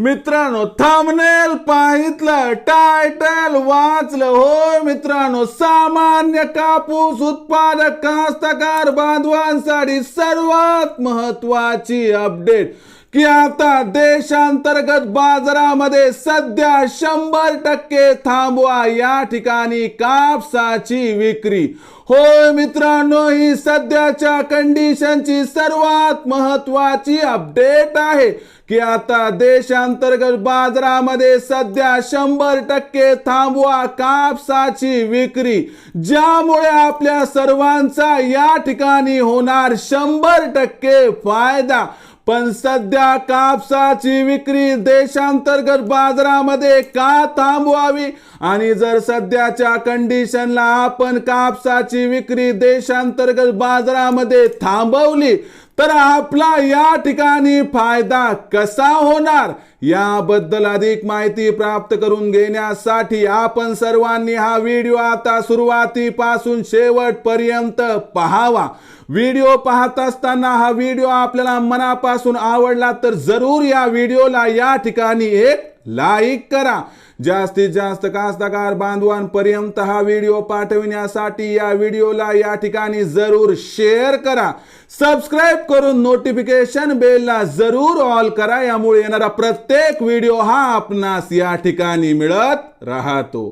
मित्रांनो थांबनेल पाहितलं टायटल वाचलं. होय मित्रांनो सामान्य कापूस उत्पादक कास्तकार बांधवांसाठी सर्वात महत्वाची अपडेट की आता देशांतर्गत बाजारामध्ये सध्या शंभर टक्के थांबवा या ठिकाणी कापसाची विक्री. होय मित्रांनो ही सध्याच्या कंडिशनची सर्वात महत्वाची अपडेट आहे. की आता देशांतर्गत बाजारामध्ये सध्या शंभर टक्के थांबवा कापसाची विक्री ज्यामुळे आपल्या सर्वांचा या ठिकाणी होणार शंभर टक्के फायदा. पण सध्या कापसाची विक्री देशांतर्गत बाजारामध्ये का थांबवावी? आणि जर सध्याच्या कंडिशनला आपण कापसाची विक्री देशांतर्गत बाजारामध्ये थांबवली तर आपला या ठिकाणी फायदा कसा होणार? याबद्दल अधिक माहिती प्राप्त करून घेण्यासाठी आपण सर्वांनी हा व्हिडिओ आता सुरुवातीपासून शेवटपर्यंत पहावा. व्हिडिओ पाहत असताना हा व्हिडिओ आपल्याला मनापासून आवडला तर जरूर या व्हिडिओला या ठिकाणी एक लाईक करा. जास्तीत जास्त कास्तकार बांधवांपर्यंत हा व्हिडिओ पाठविण्यासाठी या व्हिडिओला या ठिकाणी जरूर शेअर करा. सबस्क्राईब करून नोटिफिकेशन बेलला जरूर ऑल करा. यामुळे येणारा प्रत्येक व्हिडिओ हा आपणास या ठिकाणी मिळत राहतो.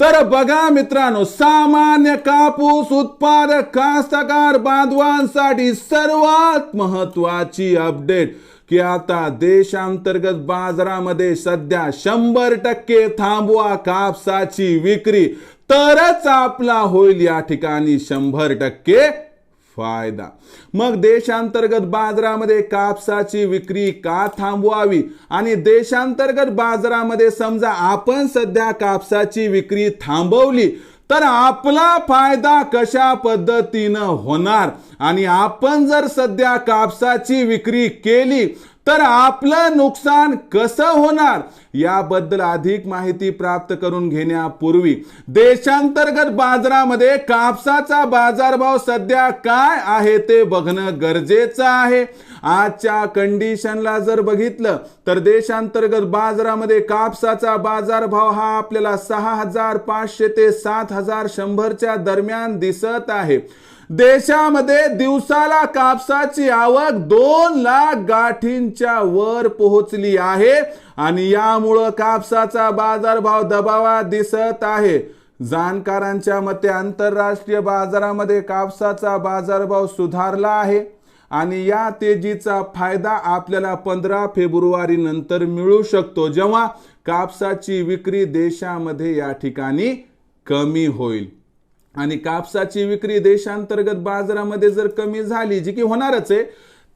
तर बघा मित्रांनो सामान्य कापूस उत्पादक कास्तकार बांधवांसाठी सर्वात महत्वाची अपडेट की आता देशांतर्गत बाजारामध्ये सध्या शंभर टक्के थांबवा कापसाची विक्री तरच आपला होईल या ठिकाणी शंभर टक्के फायदा. मग देशांतर्गत बाजारामध्ये कापसाची विक्री का थांबवावी? आणि देशांतर्गत बाजारामध्ये समजा आपण सध्या कापसाची विक्री थांबवली तर आपला फायदा कशा पद्धतीनं होणार? आणि आपण जर सध्या कापसाची विक्री केली तर आपलं नुकसान कसं होणार? याबद्दल अधिक माहिती प्राप्त करून घेण्यापूर्वी देशांतर्गत बाजारामध्ये कापसाचा बाजारभाव सध्या काय आहे ते बघणं गरजेचं आहे. आजच्या कंडिशनला जर बघितलं तर देशांतर्गत बाजारामध्ये कापसाचा बाजारभाव हा आपल्याला सहा हजार पाचशे ते सात हजार शंभरच्या दरम्यान दिसत आहे. देशामध्ये दिवसाला कापसाची आवक दोन लाख गाठींच्या वर पोहोचली आहे आणि यामुळं कापसाचा बाजारभाव दबावा दिसत आहे. जाणकारांच्या मते आंतरराष्ट्रीय बाजारामध्ये कापसाचा बाजारभाव सुधारला आहे आणि या तेजीचा फायदा आपल्याला पंधरा फेब्रुवारी नंतर मिळू शकतो जेव्हा कापसाची विक्री देशामध्ये या ठिकाणी कमी होईल. आणि कापसाची विक्री देशांतर्गत बाजारामध्ये जर कमी झाली जी की होणारच आहे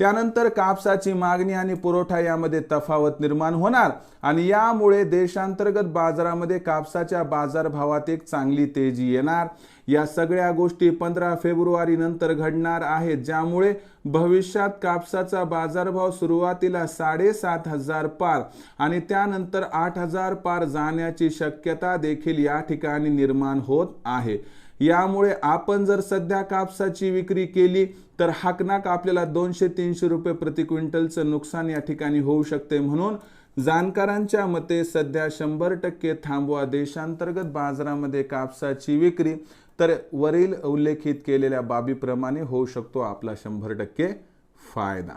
त्यानंतर कापसाची मागणी आणि पुरवठा यामध्ये तफावत निर्माण होणार आणि यामुळे देशांतर्गत बाजारामध्ये कापसाच्या बाजारभावात एक चांगली तेजी येणार. या सगळ्या गोष्टी पंधरा फेब्रुवारी नंतर घडणार आहेत ज्यामुळे भविष्यात कापसाचा बाजारभाव सुरुवातीला साडेसात हजार पार आणि त्यानंतर आठ हजार पार जाण्याची शक्यता देखील या ठिकाणी निर्माण होत आहे. यामुळे आपण जर सध्या कापसाची विक्री केली तर हाकनाक आपल्याला दोनशे तीनशे रुपये प्रति क्विंटलचं नुकसान या ठिकाणी होऊ शकते. म्हणून जाणकारांच्या मते सध्या शंभर टक्के थांबवा. देशांतर्गत बाजारामध्ये कापसाची विक्री तर वरील उल्लेखित केलेल्या बाबीप्रमाणे होऊ शकतो आपला शंभर टक्के फायदा.